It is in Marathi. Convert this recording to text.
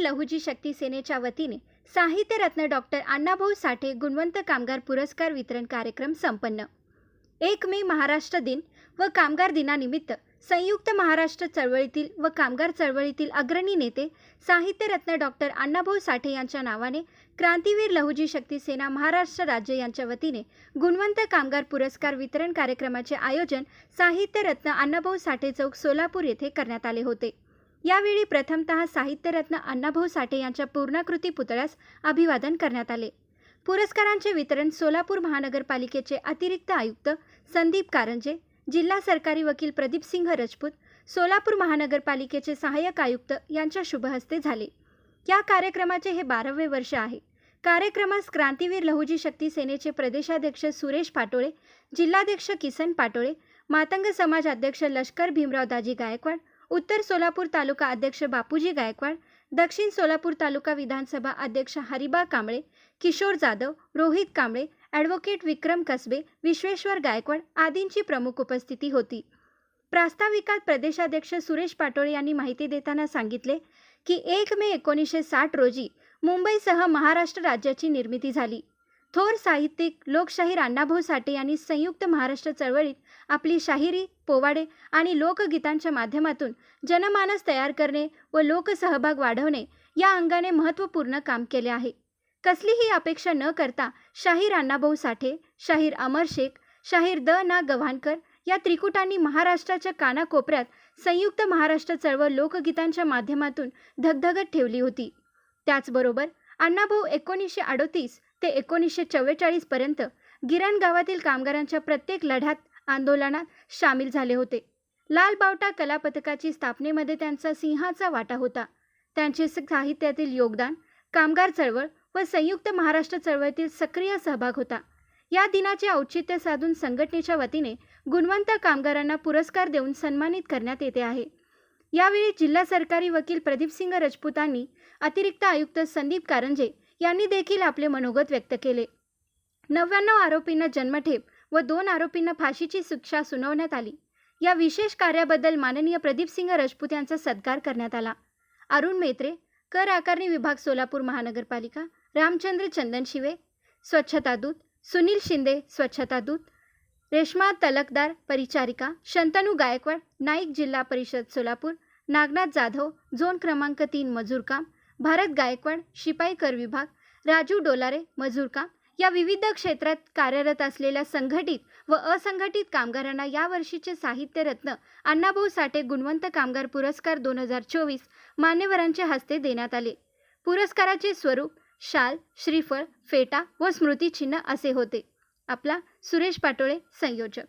लहुजी शक्ती सेनेच्या वतीने साहित्यरत्न डॉक्टर अण्णाभाऊ साठे गुणवंत कामगार पुरस्कार वितरण कार्यक्रम संपन्न. एक मे महाराष्ट्र दिन व कामगार दिनानिमित्त संयुक्त महाराष्ट्र चळवळीतील व कामगार चळवळीतील अग्रणी नेते साहित्यरत्न डॉक्टर अण्णाभाऊ साठे यांच्या नावाने क्रांतीवीर लहुजी शक्ती सेना महाराष्ट्र राज्य यांच्या वतीने गुणवंत कामगार पुरस्कार वितरण कार्यक्रमाचे आयोजन साहित्यरत्न अण्णाभाऊ साठे चौक सोलापूर येथे करण्यात आले होते. यावेळी प्रथमतः साहित्यरत्न अण्णाभाऊ साठे यांच्या पूर्णाकृती पुतळ्यास अभिवादन करण्यात आले. पुरस्कारांचे वितरण सोलापूर महानगरपालिकेचे अतिरिक्त आयुक्त संदीप कारंजे जिल्हा सरकारी वकील प्रदीप सिंह राजपूत सोलापूर महानगरपालिकेचे सहाय्यक आयुक्त यांच्या शुभहस्ते झाले. या कार्यक्रमाचे हे बारावे वर्ष आहे. कार्यक्रमास क्रांतीवीर लहुजी शक्ती सेनेचे प्रदेशाध्यक्ष सुरेश पाटोळे जिल्हाध्यक्ष किसन पाटोळे मातंग समाज अध्यक्ष लष्कर भीमराव दाजी गायकवाड उत्तर सोलापूर तालुका अध्यक्ष बापूजी गायकवाड दक्षिण सोलापूर तालुका विधानसभा अध्यक्ष हरिबा कांबळे किशोर जाधव रोहित कांबळे ॲडव्होकेट विक्रम कसबे विश्वेश्वर गायकवाड आदींची प्रमुख उपस्थिती होती. प्रास्ताविकात प्रदेशाध्यक्ष सुरेश पाटोळे यांनी माहिती देताना सांगितले की एक मे एकोणीसशे साठ रोजी मुंबईसह महाराष्ट्र राज्याची निर्मिती झाली. थोर साहित्यिक लोकशाहीर अण्णाभाऊ साठे यांनी संयुक्त महाराष्ट्र चळवळीत आपली शाहिरी पोवाडे आणि लोकगीतांच्या माध्यमातून जनमानस तयार करणे व लोकसहभाग वाढवणे या अंगाने महत्त्वपूर्ण काम केले आहे. कसलीही अपेक्षा न करता शाहीर अण्णाभाऊ साठे शाहीर अमर शेख शाहीर द ना गव्हाणकर या त्रिकुटांनी महाराष्ट्राच्या कानाकोपऱ्यात संयुक्त महाराष्ट्र चळवळ लोकगीतांच्या माध्यमातून धगधगत ठेवली होती. त्याचबरोबर अण्णाभाऊ एकोणीसशे अडोतीस ते एकोणीसशे चव्वेचाळीसपर्यंत गिरण गावातील कामगारांच्या प्रत्येक लढ्यात आंदोलनात सामील झाले होते. लाल बावटा कला पथकाची स्थापनेमध्ये त्यांचा सिंहाचा वाटा होता. त्यांचे साहित्यातील योगदान कामगार चळवळ व संयुक्त महाराष्ट्र चळवळीतील सक्रिय सहभाग होता. या दिनाचे औचित्य साधून संघटनेच्या वतीने गुणवंत कामगारांना पुरस्कार देऊन सन्मानित करण्यात येते आहे. यावेळी जिल्हा सरकारी वकील प्रदीपसिंग राजपूतांनी अतिरिक्त आयुक्त संदीप कारंजे यांनी देखील आपले मनोगत व्यक्त केले. नव्याण्णव आरोपींना जन्मठेप व दोन आरोपींना फाशीची शिक्षा सुनावण्यात आली. या विशेष कार्याबद्दल माननीय प्रदीपसिंह राजपूत यांचा सत्कार करण्यात आला. अरुण मेत्रे कर आकारणी विभाग सोलापूर महानगरपालिका रामचंद्र चंदनशिवे स्वच्छता दूत सुनील शिंदे स्वच्छता दूत रेश्मा तलकदार परिचारिका शंतनू गायकवाड नाईक जिल्हा परिषद सोलापूर नागनाथ जाधव झोन क्रमांक तीन मजूरकाम भारत गायकवाड शिपाई कर विभाग राजू डोलारे मजूरकाम या विविध क्षेत्रात कार्यरत असलेल्या संघटित व असंघटित कामगारांना यावर्षीचे साहित्यरत्न अण्णाभाऊ साठे गुणवंत कामगार पुरस्कार दोन हजार चोवीस मान्यवरांच्या हस्ते देण्यात आले. पुरस्काराचे स्वरूप शाल श्रीफळ फेटा व स्मृतिचिन्ह असे होते. आपला सुरेश पाटोळे संयोजक.